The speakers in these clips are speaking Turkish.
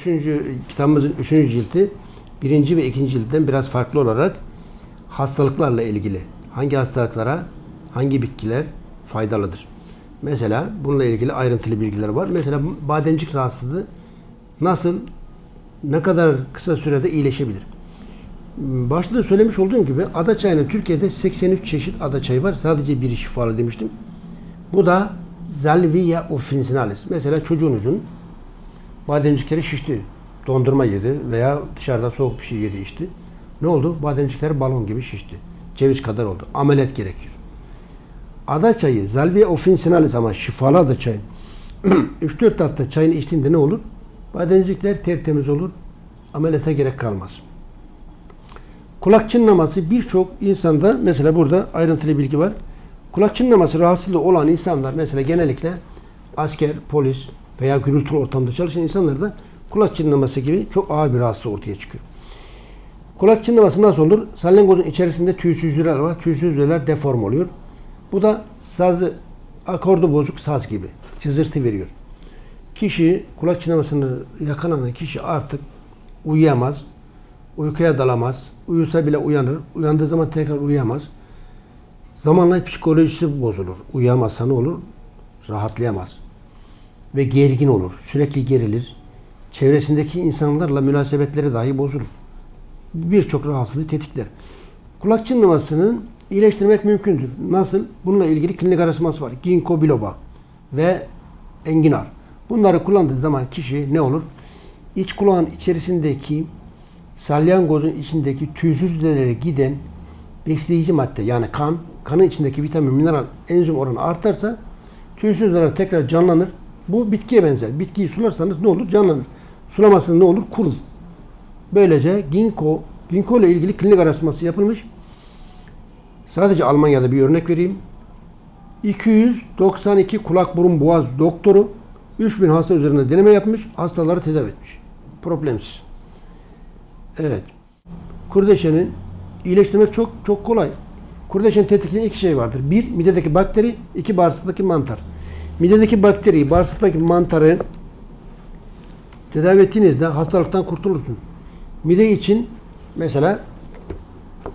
üçüncü, kitabımızın üçüncü cildi birinci ve ikinci ciltten biraz farklı olarak hastalıklarla ilgili hangi hastalıklara hangi bitkiler faydalıdır. Mesela bununla ilgili ayrıntılı bilgiler var. Mesela bademcik rahatsızlığı nasıl ne kadar kısa sürede iyileşebilir? Başta da söylemiş olduğum gibi ada çayının Türkiye'de 83 çeşit ada çayı var. Sadece biri şifalı demiştim. Bu da Salvia officinalis. Mesela çocuğunuzun bademcikleri şişti. Dondurma yedi veya dışarıda soğuk bir şey yedi içti. Ne oldu? Bademcikleri balon gibi şişti. Ceviz kadar oldu. Ameliyat gerekiyor. Ada çayı, Salvia officinalis ama şifalı ada çayı. 3-4 hafta çayını içtiğinde ne olur? Bademcikler tertemiz olur. Ameliyata gerek kalmaz. Kulak çınlaması birçok insanda mesela burada ayrıntılı bilgi var. Kulak çınlaması rahatsızlığı olan insanlar mesela genellikle asker, polis veya gürültülü ortamda çalışan insanlarda kulak çınlaması gibi çok ağır bir rahatsızlık ortaya çıkıyor. Kulak çınlaması nasıl olur? Salyangozun içerisinde tüysüzlüler var. Tüysüzlüler deform oluyor. Bu da sazı, akordu bozuk saz gibi. Çızırtı veriyor. Kişi kulak çınlamasını yakalanan kişi artık uyuyamaz, uykuya dalamaz, uyusa bile uyanır, uyandığı zaman tekrar uyuyamaz. Zamanla psikolojisi bozulur. Uyuyamazsa ne olur? Rahatlayamaz. Ve gergin olur. Sürekli gerilir. Çevresindeki insanlarla münasebetleri dahi bozulur. Birçok rahatsızlığı tetikler. Kulak çınlamasının iyileştirmek mümkündür. Nasıl? Bununla ilgili klinik araştırması var. Ginkgo biloba ve enginar. Bunları kullandığı zaman kişi ne olur? İç kulağın içerisindeki salyangozun içindeki tüysüz hücrelere giden besleyici madde yani kan, kanın içindeki vitamin, mineral, enzim oranı artarsa tüysüz hücreler tekrar canlanır. Bu bitkiye benzer. Bitkiyi sularsanız ne olur? Canlanır. Sulamasınız ne olur? Kurur. Böylece ginkgo, ginkgo ile ilgili klinik araştırması yapılmış. Sadece Almanya'da bir örnek vereyim. 292 kulak burun boğaz doktoru 3000 hasta üzerinde deneme yapmış, hastaları tedavi etmiş. Problemsiz. Evet. Kurdeşenin iyileştirmek çok çok kolay. Kurdeşenin tetikleyen iki şey vardır. Bir, midedeki bakteri, iki, bağırsaktaki mantar. Midedeki bakteriyi, bağırsaktaki mantarı tedavi ettiğinizde hastalıktan kurtulursunuz. Mide için mesela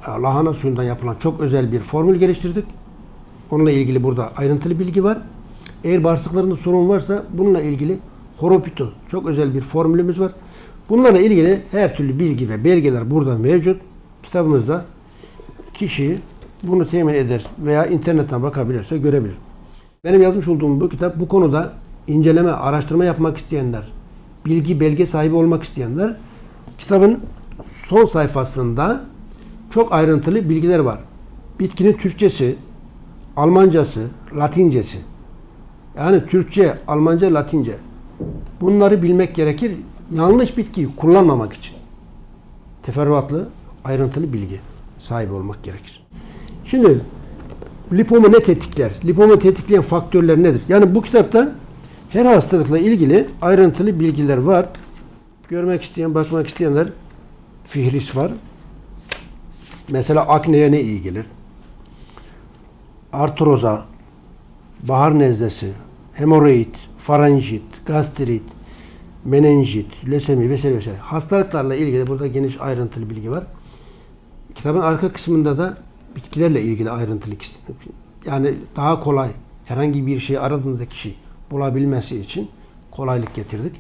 lahana suyundan yapılan çok özel bir formül geliştirdik. Onunla ilgili burada ayrıntılı bilgi var. Eğer bağırsaklarında sorun varsa bununla ilgili horopito çok özel bir formülümüz var. Bunlarla ilgili her türlü bilgi ve belgeler burada mevcut. Kitabımızda kişi bunu temin eder veya internetten bakabilirse görebilir. Benim yazmış olduğum bu kitap bu konuda inceleme, araştırma yapmak isteyenler, bilgi, belge sahibi olmak isteyenler kitabın son sayfasında çok ayrıntılı bilgiler var. Bitkinin Türkçesi, Almancası, Latincesi. Yani Türkçe, Almanca, Latince. Bunları bilmek gerekir. Yanlış bitkiyi kullanmamak için. Teferruatlı, ayrıntılı bilgi sahibi olmak gerekir. Şimdi lipomu ne tetikler? Lipomu tetikleyen faktörler nedir? Yani bu kitapta her hastalıkla ilgili ayrıntılı bilgiler var. Görmek isteyen, bakmak isteyenler fihris var. Mesela akneye ne iyi gelir? Artroza, bahar nezlesi, hemoroid, faranjit, gastrit, menenjit, lösemi vesaire vesaire. Hastalıklarla ilgili burada geniş ayrıntılı bilgi var. Kitabın arka kısmında da bitkilerle ilgili ayrıntılı yani daha kolay herhangi bir şey aradığında kişi bulabilmesi için kolaylık getirdik.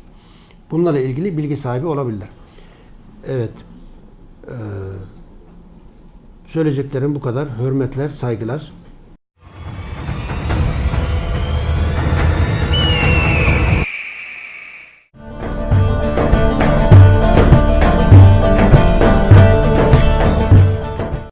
Bunlarla ilgili bilgi sahibi olabilirler. Evet. Ee, söyleyeceklerim bu kadar. Hürmetler, saygılar.